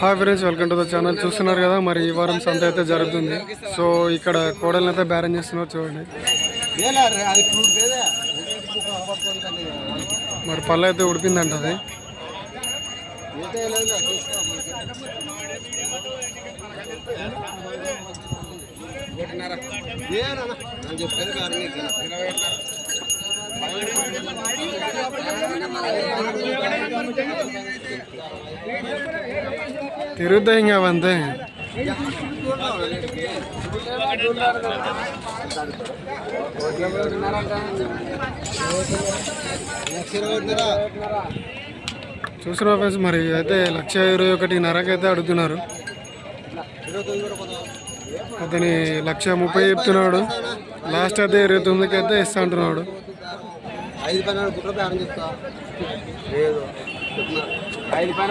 Hi friends welcome to the channel చూస్తున్నారు కదా మరి ఈ వారం సంత అయితే జరుగుతుంది. సో ఇక్కడ కోడల్ని అయితే బ్యారెన్ చేస్తున్నారు చూడండి. మరి పళ్ళు అయితే ఉడిపిందంట అది. ఇంకా అవంతే చూసిన ఫ్రెండ్స్ మరి అయితే లక్ష ఇరవై ఒకటి అయితే అడుగుతున్నారు. అతని లక్ష ముప్పై చెప్తున్నాడు. లాస్ట్ అయితే ఇరవై తొమ్మిదికి అయితే ఇస్తా అంటున్నాడు. ఐదు పన్నెండు కుట్ర బేరం చెప్తా లేదు. ఐదు పైన.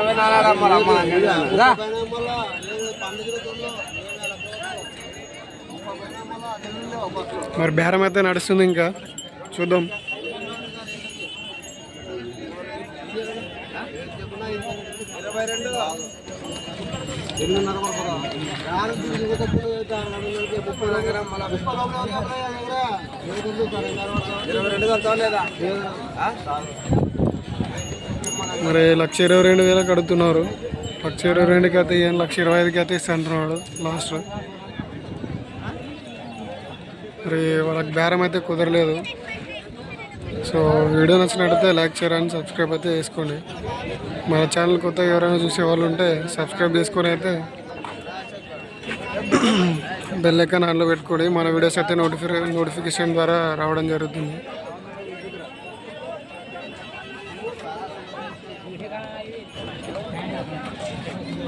మరి బేరం అయితే నడుస్తుంది ఇంకా. చూద్దాం. ఇరవై రెండు. ఎనిమిదిన్నర మరి లక్ష ఇరవై రెండు వేలకు కడుతున్నారు. లక్ష ఇరవై రెండుకి అయితే ఏం లక్ష ఇరవై ఐదుకి అయితే ఇస్తా అంటున్నాడు లాస్ట్. మరి వాళ్ళకి బేరం అయితే కుదరలేదు. సో వీడియో నచ్చినట్టయితే లైక్ చేయాలని సబ్స్క్రైబ్ అయితే చేసుకోండి. మన ఛానల్ కొత్త ఎవరైనా చూసే వాళ్ళు ఉంటే సబ్స్క్రైబ్ చేసుకొని అయితే బెల్ ఐకాన్ ఆన్లో పెట్టుకోండి మన వీడియోస్ అయితే నోటిఫిక నోటిఫికేషన్ ద్వారా రావడం జరుగుతుంది.